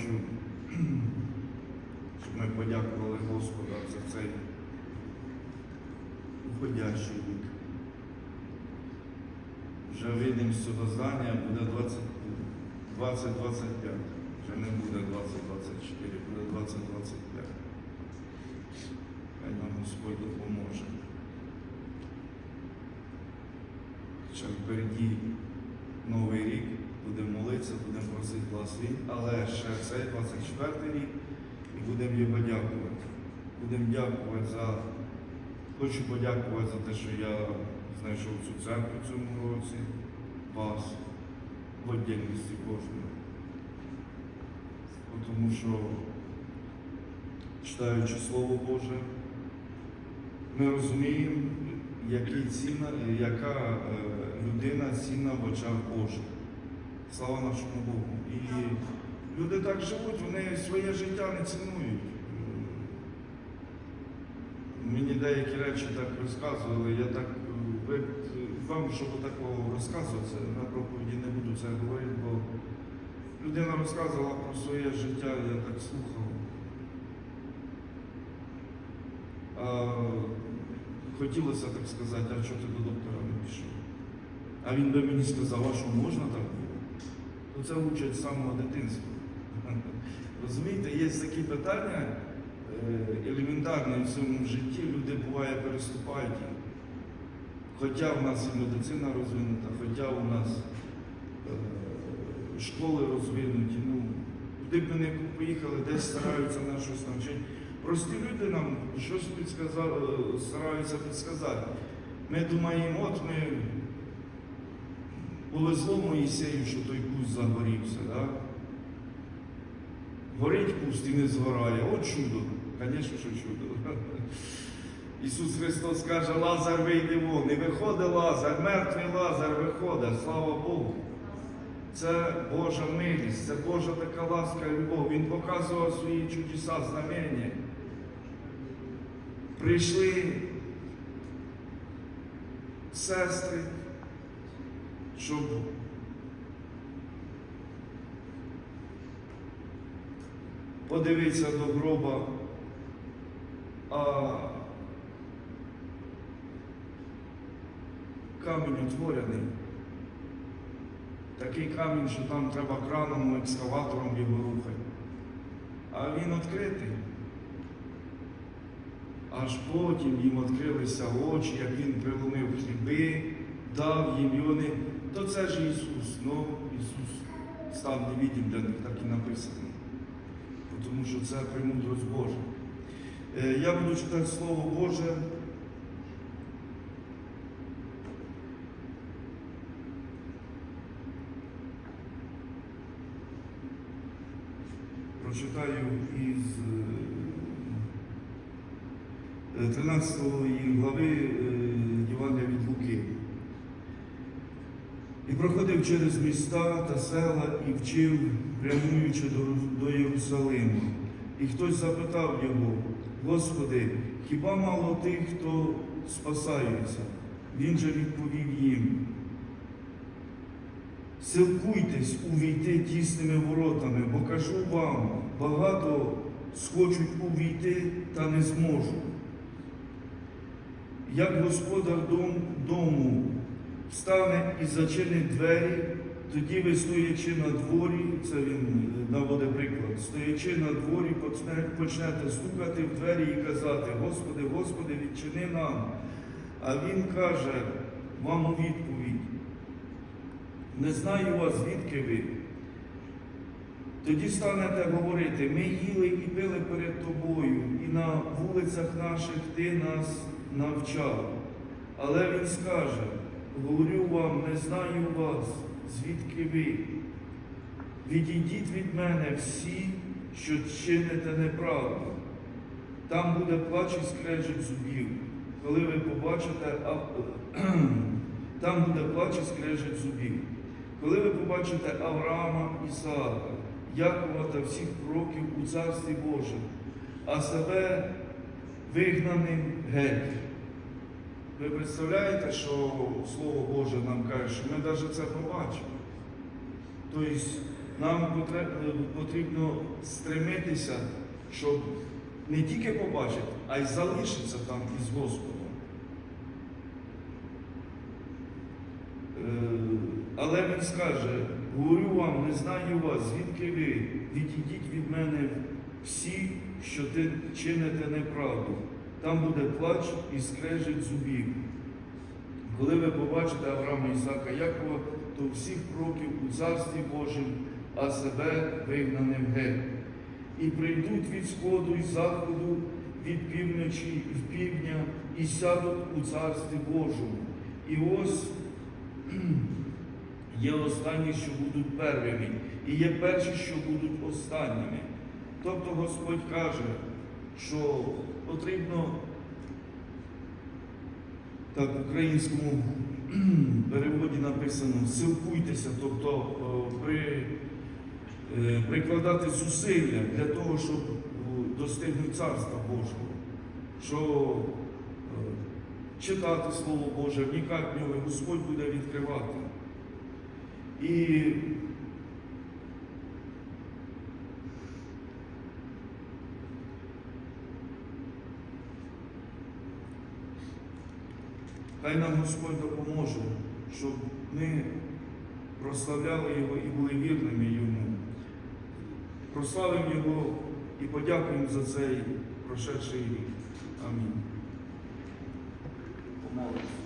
хочу, щоб ми подякували Господа за цей входящий рік. Вже вийдемо з цього здання, буде 20 2025. Вже не буде 2024, буде 2025. Хай нам Господь допоможе. Ще впереді Новий рік, будемо молитися, будемо просити благословень, але ще цей 24 рік і будемо його дякувати. Будемо дякувати за. Хочу подякувати за те, що я знайшов цю церкву в цьому році, вас, в віддільності кожного. Тому що, читаючи Слово Боже, ми розуміємо, який ціна, яка е, людина цінна в очах Божих. Слава нашому Богу. І люди так живуть, вони своє життя не цінують. Мені деякі речі так розказували, я так вам, щоб такого розказувати, на проповіді не буду це говорити, бо людина розказувала про своє життя, я так слухав. А, хотілося так сказати, а чого ти до доктора не пішов? А він би мені сказав, а що можна так То це учать з самого дитинства. Розумієте, є такі питання е, елементарні в цьому житті, люди буває переступають їх. Хоча в нас і медицина розвинута, хоча у нас е, школи розвинуті, ну, куди б ми не поїхали, десь стараються нас щось навчити. Прості люди нам щось підсказали, стараються підсказати. Ми думаємо, от ми повезло Моїсею, що той куст загорівся. Да? Горить куст і не згорає. От чудо. Звісно, що чудо. Ісус Христос каже, Лазар вийди вон. І виходить Лазар, мертвий Лазар виходить, слава Богу. Це Божа милість, це Божа така ласка і любов. Він показував свої чудеса, знамення. Прийшли сестри, щоб подивитися до гроба, а камінь утворений. Такий камінь, що там треба краном, екскаватором його рухати. А він відкритий. Аж потім їм відкрилися очі, як він приломив хліби, дав їм і вони. То це ж Ісус. Ну, Ісус став невидим для них, так і написано. Тому що це премудрость Божа. Е, Я буду читати Слово Боже. Прочитаю із е, 13 глави е, Євангелія від Луки. І проходив через міста та села і вчив, прямуючи до, до Єрусалиму. І хтось запитав його, Господи, хіба мало тих, хто спасається? Він же відповів їм. Силкуйтесь увійти тісними воротами, бо кажу вам, багато схочуть увійти та не зможуть. Як господар дом, дому встане і зачинить двері, тоді ви, стоячи на дворі, це він наводить приклад, стоячи на дворі, почнете стукати в двері і казати, Господи, Господи, відчини нам. А він каже вам у відповідь, не знаю вас, звідки ви. Тоді станете говорити, ми їли і пили перед тобою, і на вулицях наших ти нас навчав. Але він скаже, говорю вам, не знаю вас, звідки ви. Відійдіть від мене всі, що чините неправду. Там буде плач і скрежет зубів, коли ви побачите, там буде плач і скрежет зубів. Коли ви побачите Авраама, Ісаака, Якова та всіх пророків у Царстві Божому, а себе вигнаним геть. Ви представляєте, що Слово Боже нам каже, що ми навіть це побачимо. Тобто Нам потрібно стремитися, щоб не тільки побачити, а й залишитися там із Господом. Е, Але він скаже, говорю вам, не знаю вас, звідки ви, відійдіть від мене всі, що ти чините неправду. Там буде плач і скрежить зубів. Коли ви побачите Авраама Ісака Якова, то всіх пророків у царстві Божим, а себе вигнаним геть. І прийдуть від сходу і заходу, від півночі і в півдня, і сядуть у царстві Божому. І ось є останні, що будуть первими, і є перші, що будуть останніми. Тобто Господь каже, що потрібно так, в українському переводі написано силкуйтеся, тобто при, е, прикладати зусилля для того, щоб достигнути Царства Божого, що е, читати Слово Боже, вникати в нього, Господь буде відкривати. І Хай нам Господь допоможе, щоб ми прославляли Його і були вірними Йому. Прославимо Його і подякуємо за цей прошедший рік. Амінь. Помолимося.